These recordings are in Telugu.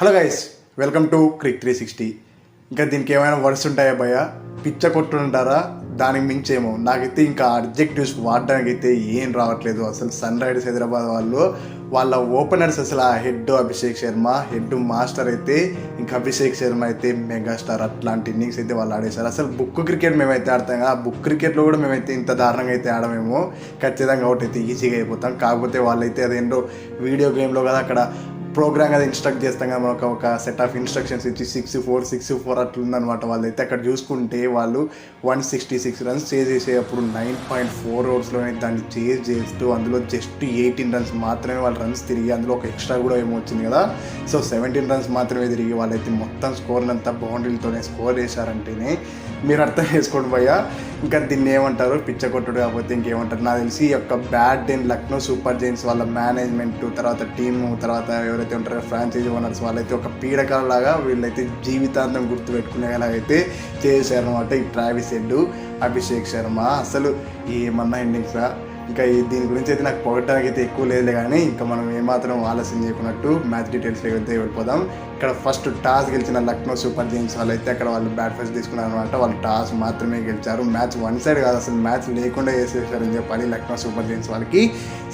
Hello guys welcome to Cric three sixty ఇంకా దీనికి ఏమైనా వర్డ్స్ ఉంటాయా భయ పిచ్చ కొట్టుంటారా? దానికి మించేమో. నాకైతే ఇంకా అడ్జెక్టివ్స్ వాడడానికి అయితే ఏం రావట్లేదు. అసలు సన్ రైడర్స్ హైదరాబాద్ వాళ్ళు వాళ్ళ ఓపెనర్స్ అసలు ఆ Head Abhishek Sharma Head master అయితే ఇంకా అభిషేక్ శర్మ అయితే మెగాస్టార్ అట్లాంటి ఇన్నింగ్స్ అయితే వాళ్ళు ఆడేశారు. అసలు బుక్ క్రికెట్ మేమైతే ఆడతాం కదా ఆ బుక్ క్రికెట్లో కూడా మేమైతే ఇంత దారుణంగా అయితే ఆడమేమో. ఖచ్చితంగా అవుట్ అయితే ఈజీగా అయిపోతాం. కాకపోతే వాళ్ళైతే అదేంటో వీడియో గేమ్లో కదా అక్కడ ప్రోగ్రామ్ అది ఇన్స్ట్రక్ట్ చేస్తాం కదా మనకు ఒక సెట్ ఆఫ్ ఇన్స్ట్రక్షన్స్ ఇచ్చి సిక్స్ ఫోర్ సిక్స్ ఫోర్ అట్లుందనమాట వాళ్ళైతే. అక్కడ చూసుకుంటే వాళ్ళు one sixty six runs chase చేసేటప్పుడు నైన్ పాయింట్ ఫోర్ ఓవర్స్లోనే దాన్ని చేజ్ చేస్తూ అందులో జస్ట్ ఎయిటీన్ రన్స్ మాత్రమే వాళ్ళు రన్స్ తిరిగి అందులో ఒక ఎక్స్ట్రా కూడా ఏమో వచ్చింది కదా. సో సెవెంటీన్ రన్స్ మాత్రమే తిరిగి వాళ్ళైతే మొత్తం స్కోర్ అంతా బౌండరీలతోనే స్కోర్ చేశారంటేనే మీరు అర్థం చేసుకోండి భయ్యా. ఇంకా దీన్ని ఏమంటారు? పిచ్చ కొట్టడు కాకపోతే ఇంకేమంటారు? నాకు తెలిసి ఈ యొక్క bat in Lucknow super giants వాళ్ళ మేనేజ్మెంట్ తర్వాత టీము తర్వాత ఎవరైతే ఉంటారో ఫ్రాంచైజీ ఓనర్స్ వాళ్ళైతే ఒక పీడకలలాగా వీళ్ళైతే జీవితాంతం గుర్తుపెట్టుకునేలాగైతే చేశారనమాట ఈ ట్రావిస్ హెడ్ అభిషేక్ శర్మ. అసలు ఏమన్నా ఎండింగ్స్? ఇంకా దీని గురించి అయితే నాకు పొగట్టడానికి అయితే ఎక్కువ లేదులే కానీ ఇంకా మనం ఏమాత్రం ఆలస్యం చేయకున్నట్టు మ్యాచ్ డీటెయిల్స్ అయితే వెళ్ళిపోదాం. ఇక్కడ ఫస్ట్ టాస్ గెలిచిన లక్నో సూపర్ జైన్స్ వాళ్ళు అయితే అక్కడ వాళ్ళు బ్యాట్ ఫస్ట్ తీసుకున్నారు అనమాట వాళ్ళు టాస్ మాత్రమే గెలిచారు. మ్యాచ్ వన్ సైడ్ కాదు అసలు మ్యాచ్ లేకుండా వేసేసారని చెప్పాలి లక్నో సూపర్ జైన్స్ వాళ్ళకి.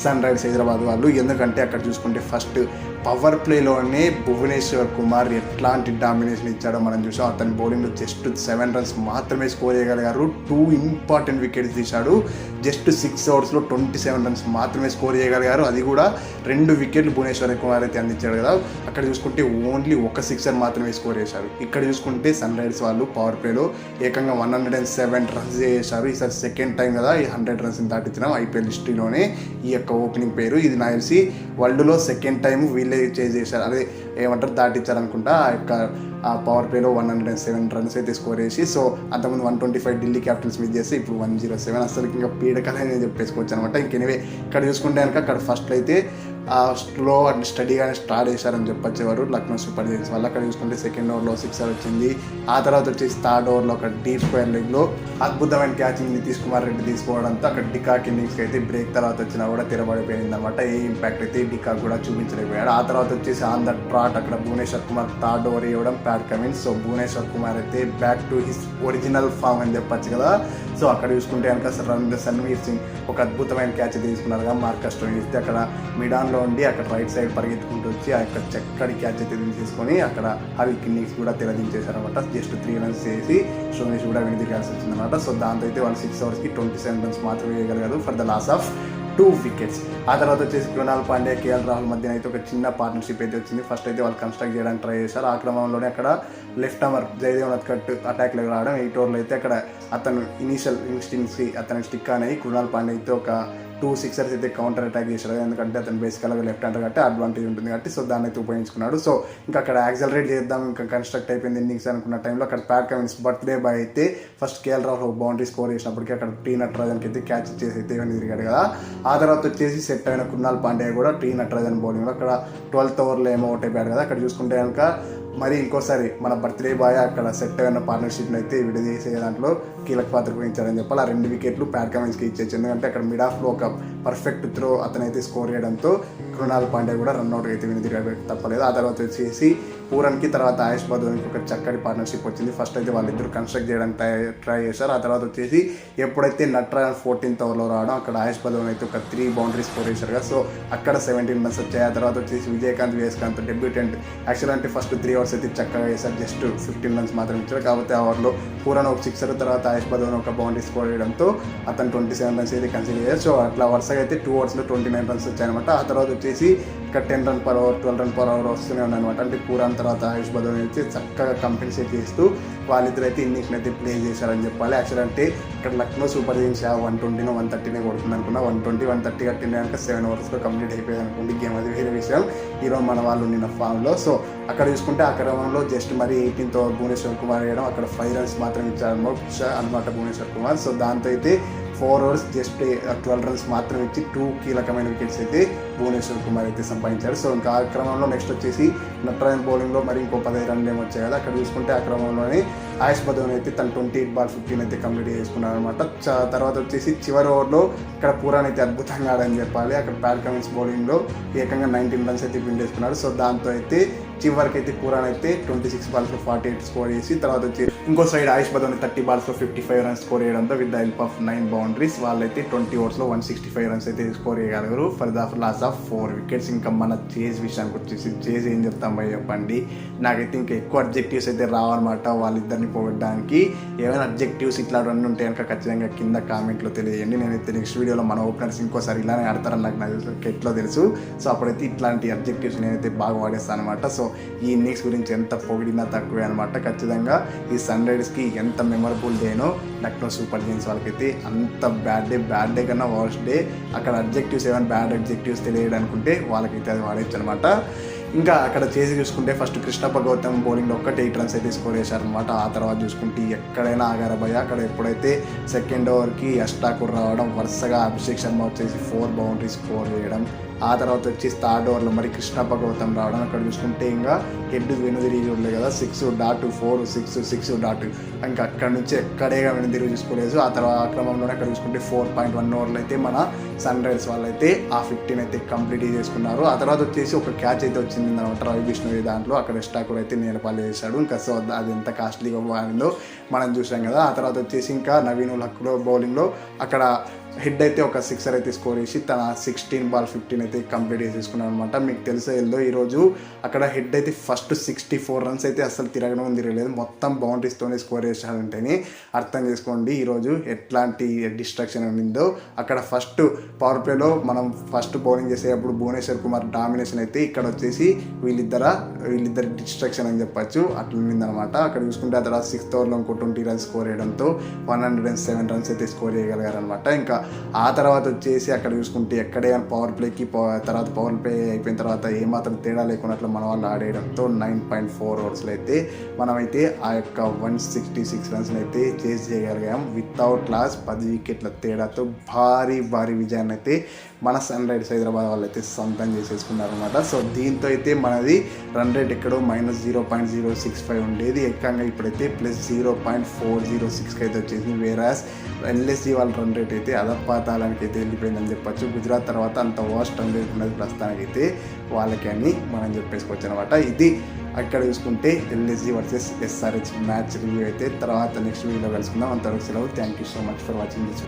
సన్ రైజర్స్ హైదరాబాద్ వాళ్ళు ఎందుకంటే అక్కడ చూసుకుంటే ఫస్ట్ పవర్ ప్లేలోనే భువనేశ్వర్ కుమార్ ఎట్లాంటి డామినేషన్ ఇచ్చాడో మనం చూసాం. అతని బౌలింగ్లో జస్ట్ సెవెన్ రన్స్ మాత్రమే స్కోర్ చేయగలిగారు. టూ ఇంపార్టెంట్ వికెట్స్ తీశాడు. జస్ట్ సిక్స్ ఓవర్స్లో ట్వంటీ సెవెన్ రన్స్ మాత్రమే స్కోర్ చేయగలిగారు. అది కూడా రెండు వికెట్లు భువనేశ్వర్ కుమార్ అయితే అందించాడు కదా. అక్కడ చూసుకుంటే ఓన్లీ ఒక సిక్సర్ మాత్రమే స్కోర్ చేశారు. ఇక్కడ చూసుకుంటే సన్ రైడర్స్ వాళ్ళు పవర్ ప్లేలో ఏకంగా one hundred and seven runs చేశారు. ఈసారి సెకండ్ టైం కదా ఈ హండ్రెడ్ రన్స్ దాటించడం ఐపీఎల్ హిస్టరీలోనే ఈ యొక్క ఓపెనింగ్ పేరు. ఇది నాకు తెలిసి వరల్డ్లో సెకండ్ టైం వీళ్ళే చేశారు. అదే ఏమంటారు? దాటించారు అనుకుంటా ఆ యొక్క ఆ పవర్ ప్లేలో one hundred and seven runs అయితే స్కోర్ చేసి సో అంతకుముందు one twenty five Delhi capitals మీద చేస్తే ఇప్పుడు వన్ జీరో సెవెన్. అసలు ఇంకా పీడకలే చెప్పేసుకోవచ్చు. చెప్పేసుకోవచ్చు అనమాట ఇంకెనివే ఇక్కడ చూసుకుంటే కనుక అక్కడ ఫస్ట్ అయితే ఆ స్లో అండ్ స్టడీగానే స్టార్ట్ చేశారని చెప్పొచ్చేవారు లక్నో సూపర్ జైన్స్ వాళ్ళు అక్కడ చూసుకుంటే సెకండ్ ఓవర్లో సిక్సర్ వచ్చింది. ఆ తర్వాత వచ్చేసి థర్డ్ ఓవర్లో ఒక డీప్ స్క్వేర్ లెగ్లో అద్భుతమైన క్యాచింగ్ నితీష్ కుమార్ రెడ్డి తీసుకోవడంతో అక్కడ డికాక్ ఇన్నింగ్స్కి అయితే బ్రేక్ తర్వాత వచ్చినా కూడా తిరబడిపోయింది అనమాట ఏ ఇంపాక్ట్ అయితే డికాక్ కూడా చూపించలేకపోయాడు. ఆ తర్వాత వచ్చేసి ఆన్ ద ట్రాట్ అక్కడ భువనేశ్వర్ కుమార్ థర్డ్ ఓవర్ ఇవ్వడం Pat Cummins so Bhuvneshwar Kumar అయితే back to his original form అని చెప్పొచ్చు కదా. సో అక్కడ చూసుకుంటే కనుక రన్ సన్వీర్ సింగ్ ఒక అద్భుతమైన క్యాచ్ తీసుకున్నారుగా కదా మార్కస్ ఇస్తే అక్కడ మిడాన్లో ఉండి అక్కడ రైట్ సైడ్ పరిగెత్తుకుంటూ వచ్చి ఆ యొక్క చక్కటి క్యాచ్ అయితే తీసుకొని అక్కడ అవి ఇన్నింగ్స్ కూడా తెరదించేశారనమాట జస్ట్ త్రీ రన్స్ చేసి సోమేష్ కూడా వెనుదిగాల్సి వచ్చిందనమాట సో దాంతో అయితే వాళ్ళు సిక్స్ అవర్స్కి ట్వంటీ సెవెన్ రన్స్ మాత్రమే వేయగలిగారు. For the loss of two wickets. ఆ తర్వాత వచ్చేసి కృణాల్ పాండే కేఎల్ రాహుల్ మధ్యన అయితే ఒక చిన్న పార్ట్నర్షిప్ అయితే వచ్చింది. ఫస్ట్ అయితే వాళ్ళు కన్స్ట్రక్ట్ చేయడానికి ట్రై చేశారు. ఆ క్రమంలోనే అక్కడ లెఫ్ట్ అమర్ జయదేవ్ నత్కట్ అటాక్లో రావడం. ఎయిట్ ఓవర్లో అయితే అక్కడ అతను ఇనీషియల్ ఇన్స్టింగ్స్కి అతనికి స్టిక్ అనేది కృణాల్ పాండే అయితే ఒక టూ సిక్సర్స్ అయితే కౌంటర్ అటాక్ చేశారు ఎందుకంటే అతను బేసికల్గా లెఫ్ట్ హ్యాండర్ కాబట్టి అడ్వాంటేజ్ ఉంటుంది కాబట్టి సో దాన్ని అయితే ఉపయోగించుకున్నాడు. సో ఇంకా అక్కడ యాక్సలరేట్ చేద్దాం ఇంకా కన్స్ట్రక్ట్ అయిపోయింది ఇన్నింగ్స్ అనుకున్న టైంలో అక్కడ ప్యాట్ కమిన్స్ బర్త్డే బాయ్ అయితే first KL Rahul boundary score చేసినప్పటికీ అక్కడ టీ నటరాజన్కి అయితే క్యాచ్ చేసి అయితే తిరిగాడు కదా. ఆ తర్వాత వచ్చేసి సెట్ అయిన కున్నాల్ పాండే కూడా టీ నటరాజన్ బౌలింగ్లో అక్కడ ట్వెల్త్ ఓవర్లో ఏమో అవుట్ అయిపోయాడు కదా. అక్కడ చూసుకుంటే కనుక మరి ఇంకోసారి మన బర్త్డే బాయ్ అక్కడ సెట్ అయిన పార్ట్నర్షిప్ని అయితే విడదీసే దాంట్లో కీలక పాత్ర గురించారని చెప్పాలి. ఆ రెండు వికెట్లు ప్యాట్ కమెన్స్కి ఇచ్చేచ్చు ఎందుకంటే అక్కడ మిడ్ ఆఫ్లో ఒక పర్ఫెక్ట్ త్రో అతనైతే స్కోర్ చేయడంతో కృణాల్ పాండే కూడా రన్అట్ అయితే విని తప్పలేదు. ఆ తర్వాత వచ్చేసి పూరన్కి తర్వాత ఆయుష్ బదోనికి ఒక చక్కటి పార్ట్నర్షిప్ వచ్చింది. ఫస్ట్ అయితే వాళ్ళిద్దరు కన్స్ట్రక్ట్ చేయడానికి ట్రై ట్రై చేశారు. ఆ తర్వాత వచ్చేసి ఎప్పుడైతే నట్రా ఫోర్టీన్త్ ఓవర్లో రావడం అక్కడ ఆయుష్ బదోన్ అయితే ఒక త్రీ బౌండరీస్ స్కోర్ చేశారు కదా. సో అక్కడ సెవెంటీన్ రన్స్ వచ్చాయి. ఆ తర్వాత వచ్చేసి విజయకాంత్ విజయకాంత్ డెబ్యూటెంట్ యాక్చువల్ అంటే ఫస్ట్ త్రీ అవర్స్ అయితే చక్కగా చేశారు జస్ట్ ఫిఫ్టీన్ రన్స్ మాత్రం ఇచ్చారు. కాబట్టి ఆ ఓవర్లో పూరన్ ఒక సిక్సర్ తర్వాత ఆయుష్ బదోన్ ఒక బౌండరీ స్కోర్ చేయడంతో అతను ట్వంటీ సెవెన్ రన్స్ అయితే కన్సిడర్ చేశారు. సో అట్లా వరుసగా అయితే టూ అవర్స్లో ట్వంటీ నైన్ రన్స్ వచ్చాయన్నమాట. ఆ తర్వాత వచ్చేసి ఇక్కడ ten run per over twelve run per over వస్తూనే ఉన్నాయన్నమాట అంటే పూరన్ తర్వాత ఆయుష్ బదోన్ అయితే చక్కగా కంపెన్సేట్ చేస్తూ వాళ్ళిద్దరు అయితే ఇన్నింగ్స్ని అయితే ప్లే చేశారని చెప్పాలి. యాక్చువల్ అంటే ఇక్కడ లక్నో సూపర్ కింగ్స్ వన్ ట్వంటీనో వన్ థర్టీనే కొడుతుంది అనుకున్నా. వన్ ట్వంటీ వన్ థర్టీ కట్టిన కనుక సెవెన్ ఓవర్స్లో కంప్లీట్ అయిపోయింది అనుకోండి. గేమ్ అది వేరే విషయం. ఈరోజు మన వాళ్ళు ఉండిన ఫామ్లో సో అక్కడ చూసుకుంటే ఆ క్రమంలో జస్ట్ మరి ఎయిటీన్త్ భువనేశ్వర్ కుమార్ వేయడం అక్కడ ఫైవ్ రన్స్ మాత్రం ఇచ్చారు అనమాట భువనేశ్వర్ కుమార్. సో దాంతో అయితే four overs just twelve runs మాత్రం ఇచ్చి టూ కీలకమైన వికెట్స్ అయితే భువనేశ్వర్ కుమార్ అయితే సంపాదించాడు. సో ఇంకా ఆ క్రమంలో నెక్స్ట్ వచ్చేసి నట్రాయన్ బౌలింగ్లో మరి ఇంకో పదహైదు రన్లు ఏమి వచ్చాయి కదా. అక్కడ చూసుకుంటే ఆ క్రమంలోనే ఆయుష్ బదోన్ అయితే తన ట్వంటీ ఎయిట్ బాల్ ఫిఫ్టీన్ అయితే కంప్లీట్ చేసుకున్నాడు అనమాట తర్వాత వచ్చేసి చివరి ఓవర్లో ఇక్కడ పూరాన్ అయితే అద్భుతంగా ఆడని చెప్పాలి. అక్కడ ప్యాట్ కమిన్స్ బౌలింగ్లో ఏకంగా నైన్టీన్ రన్స్ అయితే విన్ చేసుకున్నాడు. సో దాంతో అయితే చివరికి అయితే కురాన్ అయితే ట్వంటీ సిక్స్ బాల్స్లో ఫార్టీ ఎయిట్ స్కోర్ చేసి తర్వాత వచ్చి ఇంకో సైడ్ ఆయుష్ బదోని థర్టీ బాల్స్లో ఫిఫ్టీ ఫైవ్ రన్స్ స్కోర్ చేయడంతో with the help of nine boundaries వాళ్ళైతే ట్వంటీ ఓవర్స్లో వన్ సిక్స్టీ ఫైవ్ రన్స్ అయితే స్కోర్ చేయగలరు for the loss of four wickets ఇంకా మన చేజ్ విషయానికి వచ్చేసి చేజ్ ఏం చెప్తాం చెప్పండి? నాకైతే ఇంకా ఎక్కువ అబ్జెక్టివ్స్ అయితే రావన్నమాట వాళ్ళిద్దరిని పోగొట్టడానికి. ఏమైనా అబ్జెక్టివ్స్ ఇట్లా రెండు ఉంటే కనుక ఖచ్చితంగా కింద కామెంట్లో తెలియజేయండి. నేనైతే నెక్స్ట్ వీడియోలో మన ఓపెనర్స్ ఇంకోసారి ఇలానే ఆడతారని నాకు నాకు తెలుసు ఎట్లో తెలుసు. సో అప్పుడైతే ఇట్లాంటి అబ్జెక్టివ్స్ నేనైతే బాగా వాడేస్తాను అనమాట సో ఈ ఇన్నింగ్స్ గురించి ఎంత పొగిడినా తక్కువే అనమాట ఖచ్చితంగా ఈ సన్ రైడర్స్కి ఎంత మెమరబుల్ డేనో లక్నో సూపర్ కింగ్స్ వాళ్ళకైతే అంత బ్యాడ్ డే బ్యాడ్ డే కన్నా వర్స్ట్ డే అక్కడ అబ్జెక్టివ్స్ ఏమైనా బ్యాడ్ అబ్జెక్టివ్స్ తెలియడానుకుంటే వాళ్ళకైతే అది వాడేచ్చు అనమాట ఇంకా అక్కడ చేసి చూసుకుంటే ఫస్ట్ కృష్ణప్ప గౌతమ్ బౌలింగ్లో ఒక్కటి ఎయిట్ రన్స్ అయితే స్కోర్ చేశారనమాట ఆ తర్వాత చూసుకుంటే ఎక్కడైనా ఆగారబోయ్ అక్కడ ఎప్పుడైతే సెకండ్ ఓవర్కి అష్టాకూర్ రావడం వరుసగా అభిషేక్ శర్మ వచ్చేసి ఫోర్ బౌండరీ స్కోర్ చేయడం ఆ తర్వాత వచ్చి థర్డ్ ఓవర్లో మరి కృష్ణ భగవతం రావడం అక్కడ చూసుకుంటే ఇంకా హెడ్ వెనుదిరిగి చూడలేదు కదా six dot four six six dot ఇంకా అక్కడ నుంచి ఎక్కడేగా వెనుదిరిగి చూసుకోలేదు. ఆ తర్వాత ఆ క్రమంలోనే అక్కడ చూసుకుంటే ఫోర్ పాయింట్ వన్ ఓవర్లు అయితే మన సన్ రైజర్స్ వాళ్ళు అయితే ఆ ఫిఫ్టీన్ అయితే కంప్లీట్ చేసుకున్నారు ఆ తర్వాత వచ్చేసి ఒక క్యాచ్ అయితే వచ్చింది అనమాట రవి విష్ణు దాంట్లో. అక్కడ ఎస్టాకూర్ అయితే నేలపాలు చేశాడు. ఇంకా సో అది ఎంత కాస్ట్లీగా వాడిందో మనం చూసాం కదా. ఆ తర్వాత వచ్చేసి ఇంకా నవీన్ ఉల్ బౌలింగ్లో అక్కడ హెడ్ అయితే ఒక సిక్సర్ అయితే స్కోర్ చేసి తన సిక్స్టీన్ బాల్ ఫిఫ్టీన్ అయితే కంప్లీట్ చేసేసుకున్నాడు అనమాట మీకు తెలిసే ఎల్లో ఈరోజు అక్కడ హెడ్ అయితే ఫస్ట్ సిక్స్టీ ఫోర్ రన్స్ అయితే అసలు తిరగడం తిరగలేదు మొత్తం బౌండరీస్తోనే స్కోర్ చేశాడంటేనే అర్థం చేసుకోండి. ఈరోజు ఎట్లాంటి డిస్ట్రక్షన్ ఉండిందో అక్కడ ఫస్ట్ పవర్ ప్లేలో మనం ఫస్ట్ బౌలింగ్ చేసేటప్పుడు భువనేశ్వర్ కుమార్ డామినేషన్ అయితే ఇక్కడ వచ్చేసి వీళ్ళిద్దర వీళ్ళిద్దరి డిస్ట్రక్షన్ అని చెప్పచ్చు. అట్లా ఉండిందనమాట అక్కడ చూసుకుంటే అతడు సిక్స్త్ ఓవర్లో ఇంకో ట్వంటీ రన్స్ స్కోర్ చేయడంతో one hundred and seven runs అయితే స్కోర్ చేయగలిగారు అనమాట ఇంకా ఆ తర్వాత వచ్చేసి అక్కడ చూసుకుంటే ఎక్కడే పవర్ ప్లేకి తర్వాత పవర్ ప్లే అయిపోయిన తర్వాత ఏమాత్రం తేడా లేకున్నట్లు మన వాళ్ళు ఆడేయడంతో నైన్ పాయింట్ ఫోర్ ఓవర్స్లో అయితే మనమైతే ఆ యొక్క వన్ సిక్స్టీ సిక్స్ రన్స్ని అయితే చేసి చేయగలిగాం. వితౌట్ లాస్ పది వికెట్ల తేడాతో భారీ భారీ విజయాన్ని అయితే మన సన్ రైడర్స్ హైదరాబాద్ వాళ్ళు అయితే సొంతం చేసేసుకున్నారనమాట సో దీంతో అయితే మనది రన్ రేట్ ఎక్కడో minus zero point zero six five ఉండేది. ఏకంగా ఇప్పుడైతే plus zero point four zero సిక్స్కి అయితే వచ్చేసింది. వేరాస్ ఎల్ఎస్జీ వాళ్ళ రన్ రేట్ అయితే అధపాతాళానికి అయితే వెళ్ళిపోయిందని చెప్పొచ్చు. గుజరాత్ తర్వాత అంత వర్స్ట్ రన్ రేట్ ఉన్నది ప్రస్తుతానికి అయితే వాళ్ళకి అని మనం చెప్పేసుకోవచ్చు అనమాట ఇది అక్కడ చూసుకుంటే LSG versus SRH match review అయితే తర్వాత నెక్స్ట్ వీడియోలో కలుసుకుందాం. అంతవరకు సెలవు. Thank you so much for watching this